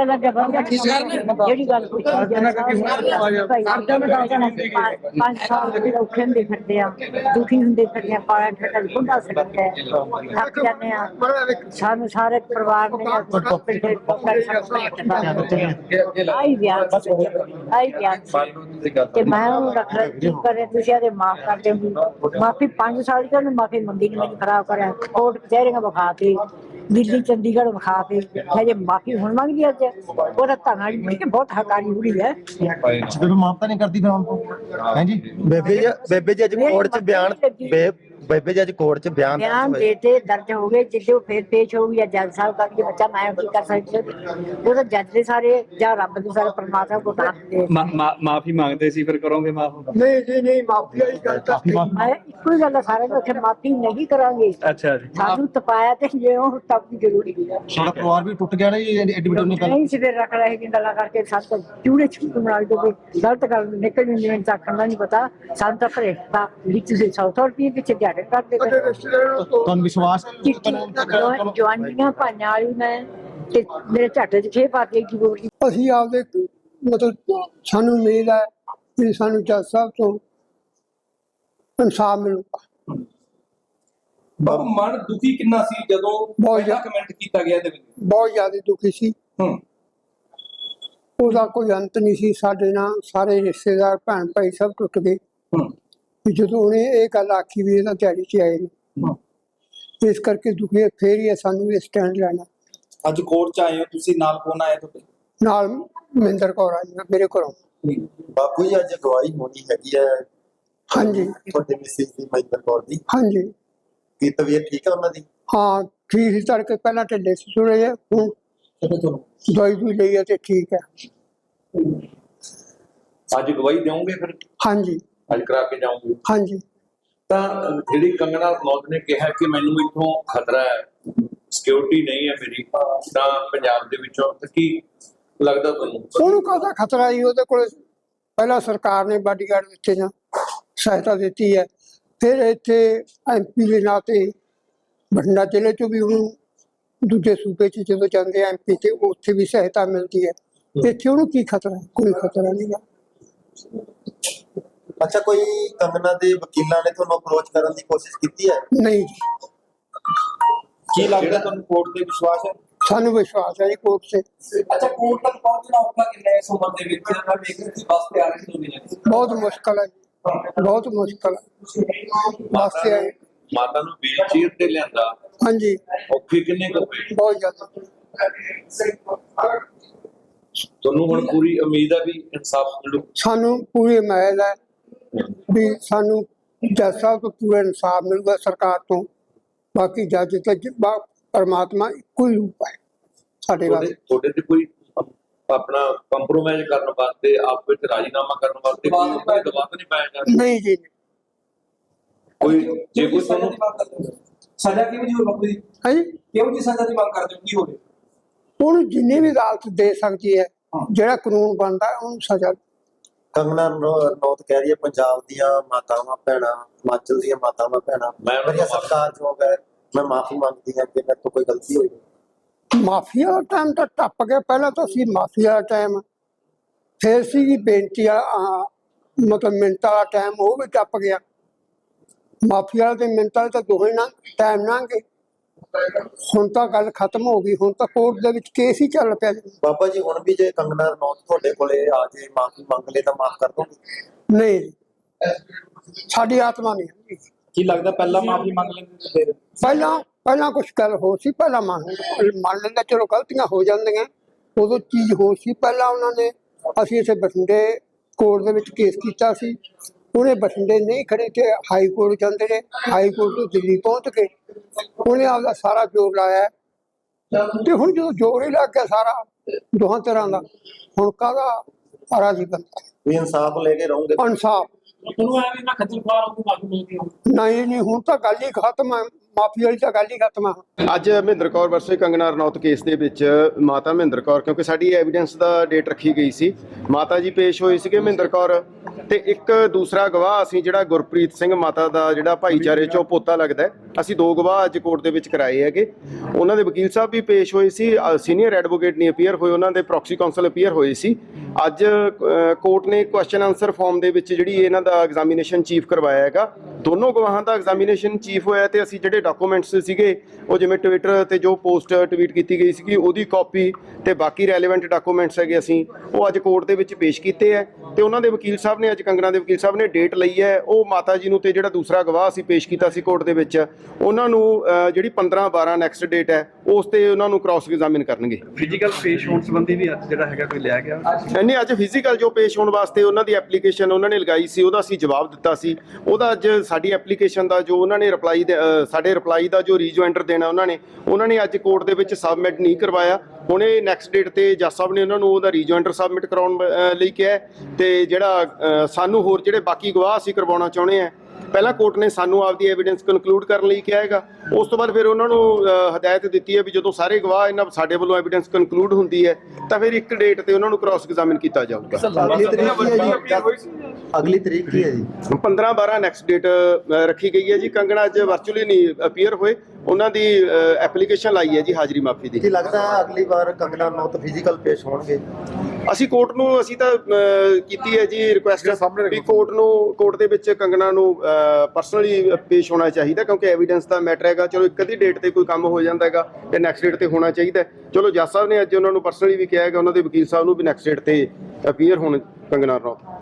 ਮੇਰਾ ਲੱਗਾ ਬੰਦਾ ਜਿਹੜੀ ਗੱਲ ਕੋਈ ਪੰਜ ਸਾਲ ਦੇ ਔਖੇ ਹੁੰਦੇ ਫਿਰਦੇ ਆ ਦੁਖੀ ਹੁੰਦੇ ਫਿਰਦੇ ਆ ਪਾਇਆ ਠੱਟਾ ਬੁੱਢਾ ਸਕਦਾ ਹੈ। ਥੱਕ ਜਾਂਦੇ ਆ। ਸਾਨੂੰ ਸਾਰੇ ਪਰਿਵਾਰ ਨੇ ਪਿੱਛੇ ਆਈ ਵਿਆਹ ਆਈ ਵਿਆਹ ਤੇ ਮੈਂ ਉਹਨੂੰ ਰੱਖ ਕਰੇ ਤੁਸੀਂ ਇਹਦੇ ਮਾਫ ਕਰ ਦਿਓ। ਮਾਫੀ 5 ਸਾਲ ਦੀ ਉਹਨੇ ਮਾਫੀ ਮੰਗੀ ਨਹੀਂ ਮੈਨੂੰ ਖਰਾਬ ਕਰਿਆ। ਕੋਰਟ ਕਚਹਿਰੀਆਂ ਵਿਖਾ ਕੇ ਦਿੱਲੀ ਚੰਡੀਗੜ੍ਹ ਵਿਖਾ ਕੇ ਹਜੇ ਮਾਫੀ ਹੁਣ ਮੰਗਦੀ ਅੱਜ। ਉਹਦਾ ਧੰਨਾ ਜੀ ਕਿ ਬਹੁਤ ਹਕਾਰੀ ਬੁੜੀ ਹੈ। ਜਦੋਂ ਮਾਫਤਾ ਨਹੀਂ ਕਰਦੀ ਫਿਰ ਹੁਣ ਹਾਂਜੀ ਬੇਬੇ ਜੀ ਬੇਬੇ ਜੀ ਅੱਜ ਕੋਰਟ 'ਚ ਬਿਆਨ ਬੇ- ਬੇਬੇ ਜੀ ਅੱਜ ਕੋਰਟ 'ਚ ਬਿਆਨ ਦਰਜ ਬਿਆਨ ਹੋਏ। ਦੇਤੇ ਦਰਜ ਹੋ ਗਏ ਜਿੱਦੇ ਉਹ ਫੇਰ ਪੇਸ਼ ਹੋਊਗੀ ਜਾਂ ਜੱਜ ਸਾਹਿਬ ਕਰਕੇ ਬੱਚਾ ਮੈਂ ਕੀ ਕਰ ਸਕਦੀ ਹਾਂ। ਉਹ ਤਾਂ ਜੱਜ ਦੇ ਸਾਰੇ ਜਾਂ ਰੱਬ ਦੇ ਸਾਰੇ ਪਰਮਾਤਮਾ ਕੋ ਤਾਂ ਦੇ। ਮਾਫੀ ਮੰਗਦੇ ਸੀ ਫਿਰ ਕਰੋਗੇ ਮਾਫ? ਨਹੀਂ ਜੀ ਨਹੀਂ ਮਾਫੀ ਵਾਲੀ ਗੱਲ ਤਾਂ ਮੈਂ ਇੱਕੋ ਹੀ ਗੱਲ ਆ ਸਾਰਿਆਂ ਨੂੰ ਉੱਥੇ ਮਾਫੀ ਨਹੀਂ ਕਰਾਂਗੇ। ਅੱਛਾ ਜੀ। ਸਾਨੂੰ ਤਪਾਇਆ ਤੇ ਜੇ ਉਹ ਤਪ ਦੀ ਜ਼ਰੂਰੀ ਹੈ ਸਾਡਾ ਪਰਿਵਾਰ ਵੀ ਟੁੱਟ ਗਿਆ ਨਾ ਜੀ ਐਡਮਿਟ ਹੋਣੇ ਕੱਲ ਨਹੀਂ ਸਿਰੇ ਰੱਖ ਰਹੇ ਕਿ ਗੱਲਾਂ ਕਰਕੇ ਸੱਤ ਚੂੜੇ ਚੂੜ ਬਣਾ ਕੇ ਕੋਈ ਗਲਤ ਕਰ ਨਿਕਲ ਜਾਂਦੇ ਨੇ ਤਾਂ ਖੰਡਾ ਨਹੀਂ ਪਤਾ। ਸਾਨੂੰ ਤਾਂ ਭਰੇਖਤਾ ਵਿੱਚ ਤੁਸੀਂ ਸੌ ਸੌ ਰੁਪਏ ਪਿੱਛੇ ਦਿਹਾੜੇ ਕਰਦੇ ਉਹਦੇ ਤੇ ਰਿਸ਼ਤੇਦਾਰਾਂ ਤੋਂ ਤੁਹਾਨੂੰ ਵਿਸ਼ਵਾਸ ਚਿੱਟੀ ਜਵਾ- ਜਵਾਨੀਆਂ ਭਾਈਆਂ ਵਾਲੀ ਮੈਂ ਤੇ ਮੇਰੇ ਝੱਟ ਚ ਖੇ ਪਾ ਕੇ ਕੀ ਬੋਲੀ ਅਸੀਂ ਆਪਦੇ ਮਤਲਬ ਸਾਨੂੰ ਉਮੀਦ ਹੈ ਕਿ ਸਾਨੂੰ ਜੱਜ ਸਾਹਿਬ ਤੋਂ ਇਨਸਾਫ ਮਿਲੂਗਾ। ਬਾਬਾ ਮਨ ਦੁਖੀ ਕਿੰਨਾ ਸੀ ਜਦੋਂ ਬਹੁਤ ਪਹਿਲਾ ਜ਼ਿਆਦਾ। ਕਮੈਂਟ ਕੀਤਾ ਗਿਆ ਇਹਦੇ ਵਿੱਚ? ਬਹੁਤ ਜ਼ਿਆਦਾ ਦੁਖੀ ਸੀ। ਹੂੰ। ਉਹਦਾ ਕੋਈ ਅੰਤ ਨਹੀਂ ਸੀ। ਸਾਡੇ ਨਾਲ ਸਾਰੇ ਰਿਸ਼ਤੇਦਾਰ ਭੈਣ ਭਾਈ ਸਭ ਟੁੱਟ ਗਏ। ਹੂੰ। ਵੀ ਜਦੋਂ ਉਹਨੇ ਇਹ ਗੱਲ ਆਖੀ ਵੀ ਇਹਨਾਂ ਦਿਹਾੜੀ 'ਚ ਆਏ ਨੇ। ਹੂੰ। ਇਸ ਕਰਕੇ ਦੁਖੀ ਹੈ, ਫੇਰ ਹੀ ਹੈ ਸਾਨੂੰ ਇਹ ਸਟੈਂਡ ਲੈਣਾ। ਅੱਜ ਕੋਰਟ ਚ ਆਏ ਹੋ ਤੁਸੀਂ ਨਾਲ ਕੌਣ ਆਏ ਤੁਹਾਡੇ? ਨਾਲ ਮਹਿੰਦਰ ਕੌਰ ਆਈ ਹੈ ਮੇਰੇ ਕੋਲੋਂ ਬਾਪੂ ਜੀ ਅੱਜ ਗਵਾਹੀ ਹੋਣੀ ਹੈਗੀ ਹੈ। ਹਾਂਜੀ। ਤੁਹਾਡੇ ਮਿਸਿਸ ਦੀ ਮਹਿੰਦਰ ਕੌਰ ਦੀ। ਹਾਂਜੀ। ਕੀ ਤਬੀਅਤ ਠੀਕ ਹੈ ਉਹਨਾਂ ਦੀ? ਹਾਂ ਠੀਕ ਸੀ ਤੜਕੇ ਪਹਿਲਾਂ ਢਿੱਲੇ ਸੀ ਥੋੜ੍ਹੇ ਜਿਹੇ ਹੁਣ ਦਵਾਈ ਵੀ ਲਈ ਹੈ ਤੇ ਠੀਕ ਹੈ ਅੱਜ ਗਵਾਹੀ ਦੇਵੋਗੇ ਫਿਰ? ਹਾਂਜੀ। ਅੱਜ ਕਰਾ ਕੇ ਜਾਓਗੇ ਹਾਂਜੀ। ਤਾਂ ਜਿਹੜੀ ਕੰਗਨਾ ਰਣੌਤ ਨੇ ਕਿਹਾ ਕਿ ਮੈਨੂੰ ਇੱਥੋਂ ਖਤਰਾ ਹੈ ਸਿਕਿਉਰਿਟੀ ਨਹੀਂ ਹੈ ਮੇਰੀ ਤਾਂ ਪੰਜਾਬ ਦੇ ਵਿੱਚੋਂ ਤਾਂ ਕੀ ਲੱਗਦਾ ਤੁਹਾਨੂੰ? ਉਹਨੂੰ ਕਾਹਦਾ ਖਤਰਾ ਜੀ ਉਹਦੇ ਕੋਲ ਪਹਿਲਾਂ ਸਰਕਾਰ ਨੇ ਬਾਡੀਗਾਰਡ ਦਿੱਤੇ ਨਾ ਸਹਾਇਤਾ ਦਿੱਤੀ ਹੈ ਫਿਰ ਇੱਥੇ ਐਮਪੀ ਦੇ ਨਾਤੇ ਬਠਿੰਡਾ ਜ਼ਿਲ੍ਹੇ ਚੋਂ ਵੀ ਉਹਨੂੰ ਦੂਜੇ ਸੂਬੇ 'ਚ ਜਦੋਂ ਜਾਂਦੇ ਐਮਪੀ ਤੇ ਉੱਥੇ ਵੀ ਸਹਾਇਤਾ ਮਿਲਦੀ ਹੈ। ਇੱਥੇ ਉਹਨੂੰ ਕੀ ਖਤਰਾ ਹੈ? ਕੋਈ ਖਤਰਾ ਨਹੀਂ ਹੈ। ਅੱਛਾ ਕੋਈ ਕੰਗਨਾ ਦੇ ਵਕੀਲਾਂ ਨੇ ਤੁਹਾਨੂੰ ਅਪਰੋਚ ਕਰਨ ਦੀ ਕੋਸ਼ਿਸ਼ ਕੀਤੀ ਹੈ? ਨਹੀਂ ਜੀ। ਕੀ ਲੱਗਦਾ ਤੁਹਾਨੂੰ ਕੋਰਟ ਤੇ ਵਿਸ਼ਵਾਸ ਹੈ? ਸਾਨੂੰ ਵਿਸ਼ਵਾਸ ਹੈ ਜੀ ਕੋਰਟ ਤੇ। ਅੱਛਾ ਕੋਰਟ ਤੱਕ ਪਹੁੰਚਣਾ ਔਖਾ ਕਿੰਨਾ ਹੈ ਇਸ ਉਮਰ ਦੇ ਵਿੱਚ? ਮੈਂ ਦੇਖ ਰਹੀ ਸੀ ਬੱਸ ਤੇ ਆ ਰਹੀ ਦੁਨੀਆ ਬਹੁਤ ਮੁਸ਼ਕਲ ਹੈ ਜੀ। ਬਹੁਤ ਮੁਸ਼ਕਲ ਹੈ। ਵਾਸਤੇ ਆਏ। ਮਾਤਾ ਨੂੰ ਵੀਲਚੇਅਰ ਤੇ ਲਿਆਂਦਾ। ਹਾਂਜੀ। ਔਖੇ ਕਿੰਨੇ ਕੁ ਹੋਏ ਬਹੁਤ ਜ਼ਿਆਦਾ। ਤੁਹਾਨੂੰ ਹੁਣ ਪੂਰੀ ਉਮੀਦ ਹੈ ਵੀ ਇਨਸਾਫ ਮਿਲੂ? ਸਾਨੂੰ ਪੂਰੀ ਉਮੀਦ ਹੈ ਵੀ ਸਾਨੂੰ ਜੱਜ ਸਾਹਿਬ ਤੋਂ ਪੂਰਾ ਇਨਸਾਫ ਮਿਲੂਗਾ ਸਰਕਾਰ ਤੋਂ। ਬਾਕੀ ਜੱਜ ਤੇ ਪਰਮਾਤਮਾ ਇੱਕੋ ਹੀ ਰੂਪ ਹੈ ਸਾਡੇ ਵਾਸਤੇ। ਤੁਹਾਡੇ ਤੇ ਕੋਈ ਆਪਣਾ ਕੰਪਰੋਮਾਈਜ਼ ਕਰਨ ਵਾਸਤੇ ਆਪ ਵਿੱਚ ਰਾਜੀਨਾਮਾ ਕਰਨ ਵਾਸਤੇ ਕੋਈ ਦਬਾਅ ਨਹੀਂ ਪਾਇਆ ਜਾ ਰਿਹਾ? ਨਹੀਂ ਜੀ। ਕੋਈ ਜੇ ਕੋਈ ਹੋ ਸਜ਼ਾ ਕਿਵੇਂ ਦੀ ਹੋਵੇ ਬਾਪੂ ਜੀ ਹਾਂਜੀ? ਕਿਉਂ ਜੀ ਸਜ਼ਾ ਦੀ ਮੰਗ ਕਰਦੇ ਹੋ? ਕੀ ਹੋਵੇ ਉਹਨੂੰ ਜਿੰਨੀ ਵੀ ਅਦਾਲਤ ਦੇ ਸਕਦੀ ਹੈ। ਜਿਹੜਾ ਕਾਨੂੰਨ ਬਣਦਾ ਉਹਨੂੰ ਸਜ਼ਾ ਕੰਗਨਾ ਰਣੌਤ ਕਹਿ ਰਹੀ ਹੈ ਪੰਜਾਬ ਦੀਆਂ ਮਾਤਾਵਾਂ ਭੈਣਾਂ ਹਿਮਾਚਲ ਦੀਆਂ ਮਾਤਾਵਾਂ ਭੈਣਾਂ। ਮੈਂ ਉਹਨਾਂ ਤੋਂ ਸਰਕਾਰ ਜੋਗ ਹੈ ਮੈਂ ਮਾਫੀ ਮੰਗਦੀ ਹਾਂ ਕਿ ਮੇਰੇ ਤੋਂ ਕੋਈ ਗਲਤੀ ਹੋਈ। ਹੈ। ਮਾਫੀਆ ਦਾ ਟਾਈਮ ਤਾਂ ਟੱਪ ਗਿਆ। ਪਹਿਲਾਂ ਤਾਂ ਸੀ ਮਾਫੀਆ ਦਾ ਟਾਈਮ ਫਿਰ ਸੀ ਬੇਨਤੀ ਆ, ਮਤਲਬ ਮਿੰਟ ਵਾਲਾ ਟਾਈਮ ਉਹ ਵੀ ਟੱਪ ਗਿਆ। ਮਾਫੀਆ ਤੇ ਮਿੰਟ ਵਾਲੇ ਤਾਂ ਦੋਹੇ ਨਾ ਟਾਈਮ ਲੰਘ ਗਏ। ਹੁਣ ਤਾਂ ਗੱਲ ਖਤਮ ਹੋ ਗਈ ਹੁਣ ਤਾਂ ਕੋਰਟ ਦੇ ਵਿੱਚ ਕੇਸ ਹੀ ਚੱਲ ਪਿਆ ਜੀ। ਬਾਬਾ ਜੀ ਹੁਣ ਵੀ ਜੇ ਕੰਗਨਾ ਰਣੌਤ ਤੁਹਾਡੇ ਕੋਲੇ ਆ ਜੇ ਮਾਫੀ ਮੰਗ ਲੇ ਤਾਂ ਮਾਫ ਕਰ ਦੋਗੇ? ਨਹੀਂ ਸਾਡੀ ਆਤਮਾ ਨਹੀਂ। ਕੀ ਲੱਗਦਾ ਪਹਿਲਾਂ ਮਾਫੀ ਮੰਗ ਲੈਂਦੇ ਫਿਰ? ਪਹਿਲਾਂ ਪਹਿਲਾਂ ਕੁਝ ਗੱਲ ਹੋ ਸੀ ਪਹਿਲਾਂ ਮੰਨ ਮੰਨ ਲੈਂਦਾ ਚਲੋ ਗਲਤੀਆਂ ਹੋ ਜਾਂਦੀਆਂ। ਉਦੋਂ ਚੀਜ਼ ਹੋ ਸੀ ਪਹਿਲਾਂ ਉਹਨਾਂ ਨੇ ਅਸੀਂ ਇਸੇ ਬਠਿੰਡੇ ਕੋਰਟ ਦੇ ਵਿੱਚ ਕੇਸ ਕੀਤਾ ਸੀ। ਉਹਨੇ ਬਠਿੰਡੇ ਨਹੀਂ ਖੜੇ ਤੇ ਹਾਈ ਕੋਰਟ ਜਾਂਦੇ ਨੇ ਹਾਈ ਕੋਰਟ ਤੋਂ ਦਿੱਲੀ ਪਹੁੰਚ ਕੇ ਉਹਨੇ ਆਪਦਾ ਸਾਰਾ ਜ਼ੋਰ ਲਾਇਆ। ਤੇ ਹੁਣ ਜਦੋਂ ਜ਼ੋਰ ਹੀ ਲੱਗ ਗਿਆ ਸਾਰਾ ਦੋਹਾਂ ਤਰ੍ਹਾਂ ਦਾ ਹੁਣ ਕਾਹਦਾ ਰਾਜੀ ਬੰਦਾ ਵੀ ਇਨਸਾਫ ਲੈ ਕੇ ਰਹੋਗੇ? ਇਨਸਾਫ। ਤੁਹਾਨੂੰ ਐਵੇਂ ਨਾ ਖੱਜਲ ਖੁਆਰ ਹੋ ਕੇ ਮਾਫੀ ਮੰਗਦੀ ਹੋ ਨਹੀਂ ਨਹੀਂ ਹੁਣ ਤਾਂ ਗੱਲ ਹੀ ਖਤਮ ਹੈ। ਮਾਫੀ ਵਾਲੀ ਤਾਂ ਗੱਲ ਹੀ ਖਤਮ ਆ। ਅੱਜ ਮਹਿੰਦਰ ਕੌਰ ਵਰਸੇ ਕੰਗਨਾ ਰਣੌਤ ਕੇਸ ਦੇ ਵਿੱਚ ਮਾਤਾ ਮਹਿੰਦਰ ਕੌਰ, ਕਿਉਂਕਿ ਸਾਡੀ ਐਵੀਡੈਂਸ ਦਾ ਡੇਟ ਰੱਖੀ ਗਈ ਸੀ। ਮਾਤਾ ਜੀ ਪੇਸ਼ ਹੋਏ ਸੀਗੇ ਮਹਿੰਦਰ ਕੌਰ ਤੇ ਇੱਕ ਦੂਸਰਾ ਗਵਾਹ ਅਸੀਂ ਜਿਹੜਾ ਗੁਰਪ੍ਰੀਤ ਸਿੰਘ ਮਾਤਾ ਦਾ ਜਿਹੜਾ ਭਾਈਚਾਰੇ ਚੋਂ ਪੋਤਾ ਲੱਗਦਾ ਅਸੀਂ ਦੋ ਗਵਾਹ ਅੱਜ ਕੋਰਟ ਦੇ ਵਿੱਚ ਕਰਾਏ ਹੈਗੇ। ਉਹਨਾਂ ਦੇ ਵਕੀਲ ਸਾਹਿਬ ਵੀ ਪੇਸ਼ ਹੋਏ ਸੀ ਸੀਨੀਅਰ ਐਡਵੋਕੇਟ ਨਹੀਂ ਅਪੀਅਰ ਹੋਏ, ਉਹਨਾਂ ਦੇ ਪ੍ਰੋਕਸੀ ਕਾਉਂਸਲ ਅਪੀਅਰ ਹੋਏ ਸੀ। ਅੱਜ ਕੋਰਟ ਨੇ ਕੁਐਸਚਨ ਆਨਸਰ ਫਾਰਮ ਦੇ ਵਿੱਚ ਜਿਹੜੀ ਇਹਨਾਂ ਦਾ ਐਗਜ਼ਾਮੀਨੇਸ਼ਨ ਚੀਫ ਕਰਵਾਇਆ ਹੈਗਾ, ਦੋਨੋਂ ਗਵਾਹਾਂ ਦਾ ਐਗਜ਼ਾਮੀਨੇਸ਼ਨ ਚੀਫ ਹੋਇਆ ਤੇ ਅਸੀਂ ਜਿਹੜੇ ਡਾਕੂਮੈਂਟਸ ਸੀਗੇ ਉਹ ਜਿਵੇਂ ਟਵਿੱਟਰ ਤੇ ਜੋ ਪੋਸਟ ਟਵੀਟ ਕੀਤੀ ਗਈ ਸੀਗੀ ਉਹਦੀ ਕਾਪੀ ਤੇ ਬਾਕੀ ਰੈਲੇਵੈਂਟ ਡਾਕੂਮੈਂਟਸ ਹੈਗੇ ਅਸੀਂ ਉਹ ਅੱਜ ਕੋਰਟ ਦੇ ਵਿੱਚ ਪੇਸ਼ ਕੀਤੇ ਹੈ ਤੇ ਉਹਨਾਂ ਦੇ ਵਕੀਲ ਸਾਹਿਬ ਨੇ ਅੱਜ ਕੰਗਣਾ ਦੇ ਵਕੀਲ ਸਾਹਿਬ ਨੇ ਡੇਟ ਲਈ ਹੈ ਉਹ ਮਾਤਾ ਜੀ ਨੂੰ ਤੇ ਜਿਹੜਾ ਦੂਸਰਾ ਗਵਾਹ ਅਸੀਂ ਪੇਸ਼ ਕੀਤਾ ਸੀ ਕੋਰਟ ਦੇ ਵਿੱਚ ਉਹਨਾਂ ਨੂੰ ਜਿਹੜੀ 15 12 ਨੈਕਸਟ ਡੇਟ ਹੈ ਉਸ ਤੇ ਉਹਨਾਂ ਨੂੰ ਕ੍ਰਾਸ ਐਗਜ਼ਾਮਿਨ ਕਰਨਗੇ। ਫਿਜ਼ੀਕਲ ਪੇਸ਼ ਹੋਣ ਸੰਬੰਧੀ ਵੀ ਅੱਜ ਜਿਹੜਾ ਹੈਗਾ ਕੋਈ ਲਿਆ ਗਿਆ? ਨਹੀਂ ਅੱਜ ਫਿਜ਼ੀਕਲ ਜੋ ਪੇਸ਼ ਹੋਣ ਵਾਸਤੇ ਉਹਨਾਂ ਦੀ ਐਪਲੀਕੇਸ਼ਨ ਉਹਨਾਂ ਨੇ ਲਗਾਈ ਸੀ ਉਹਦਾ ਅਸੀਂ ਜਵਾਬ ਦਿੱਤਾ ਸੀ। ਉਹਦਾ ਅੱਜ ਸਾਡੀ ਐਪਲੀਕੇਸ਼ਨ ਦਾ ਜੋ ਉਹਨਾਂ ਨੇ ਰਿਪਲਾਈ ਸਾਡੇ ਰਿਪਲਾਈ ਦਾ ਜੋ ਰੀਜੁਆਇੰਟਰ ਦੇਣਾ ਉਹਨਾਂ ਨੇ ਉਹਨਾਂ ਨੇ ਅੱਜ ਕੋਰਟ ਦੇ ਵਿੱਚ ਸਬਮਿਟ ਨਹੀਂ ਕਰਵਾਇਆ। ਹੁਣ ਇਹ ਨੈਕਸਟ ਡੇਟ ਤੇ ਜੱਜ ਸਾਹਿਬ ਨੇ ਉਹਨਾਂ ਨੂੰ ਉਹਦਾ ਰੀਜੁਆਇੰਟਰ ਸਬਮਿਟ ਕਰਾਉਣ ਲਈ ਕਿਹਾ ਹੈ ਤੇ ਜਿਹੜਾ ਸਾਨੂੰ ਹੋਰ ਜਿਹੜੇ ਬਾਕੀ ਗਵਾਹ ਅਸੀਂ ਕਰਵਾਉਣਾ ਚਾਹੁੰਦੇ ਆ ਪਹਿਲਾਂ ਕੋਰਟ ਨੇ ਸਾਨੂੰ ਆਪਦੀ ਐਵੀਡੈਂਸ ਕਨਕਲੂਡ ਕਰਨ ਲਈ ਕਿਹਾ ਹੈਗਾ। ਉਸ ਤੋਂ ਬਾਅਦ ਫਿਰ ਉਹਨਾਂ ਨੂੰ ਹਦਾਇਤ ਦਿੱਤੀ ਹੈ ਵੀ ਜਦੋਂ ਸਾਰੇ ਗਵਾਹ ਇਹਨਾਂ ਸਾਡੇ ਵੱਲੋਂ ਐਵੀਡੈਂਸ ਕਨਕਲੂਡ ਹੁੰਦੀ ਹੈ ਤਾਂ ਫਿਰ ਇੱਕ ਡੇਟ ਤੇ ਉਹਨਾਂ ਨੂੰ ਕ੍ਰਾਸ ਐਗਜ਼ਾਮਿਨ ਕੀਤਾ ਜਾਊਗਾ। ਅਗਲੀ ਤਰੀਕ ਕੀ ਹੈ ਜੀ? ਅਗਲੀ ਤਰੀਕ ਕੀ ਹੈ ਜੀ? 15 12 ਨੈਕਸਟ ਡੇਟ ਰੱਖੀ ਗਈ ਹੈ ਜੀ। ਕੰਗਣਾ ਅੱਜ ਵਰਚੁਅਲੀ ਨਹੀਂ ਅਪੀਅਰ ਹੋਏ। ਉਹਨਾਂ ਦੀ ਐਪਲੀਕੇਸ਼ਨ ਲਾਈ ਹੈ ਜੀ ਹਾਜ਼ਰੀ ਮਾਫੀ ਦੀ। ਕੀ ਲੱਗਦਾ ਹੈ ਅਗਲੀ ਵਾਰ ਕੰਗਨਾ ਨੌਤ ਫਿਜ਼ੀਕਲ ਪੇਸ਼ ਹੋਣਗੇ? ਅਸੀਂ ਕੋਰਟ ਨੂੰ ਅਸੀਂ ਤਾਂ ਕੀਤੀ ਹੈ ਜੀ ਰਿਕੁਐਸਟ ਵੀ ਕੋਰਟ ਨੂੰ ਕੋਰਟ ਦੇ ਵਿੱਚ ਕੰਗਣਾ ਨੂੰ ਪਰਸਨਲੀ ਪੇਸ਼ ਹੋਣਾ ਚਾਹੀਦਾ ਕਿਉਂਕਿ ਐਵੀਡੈਂਸ ਦਾ ਮੈਟਰ ਹੈਗਾ। ਚਲੋ ਇੱਕ ਅੱਧੀ ਡੇਟ ਤੇ ਕੋਈ ਕੰਮ ਹੋ ਜਾਂਦਾ ਹੈਗਾ ਤੇ ਨੈਕਸਟ ਡੇਟ ਤੇ ਹੋਣਾ ਚਾਹੀਦਾ। ਚਲੋ ਜੱਜ ਸਾਹਿਬ ਨੇ ਅੱਜ ਉਹਨਾਂ ਨੂੰ ਪਰਸਨਲੀ ਵੀ ਕਿਹਾ ਹੈਗਾ ਉਹਨਾਂ ਦੇ ਵਕੀਲ ਸਾਹਿਬ ਨੂੰ ਵੀ ਨੈਕਸਟ ਡੇਟ ਤੇ ਅਪੀਅਰ ਹੋਣ ਕੰਗਣਾ ਰਣੌਤ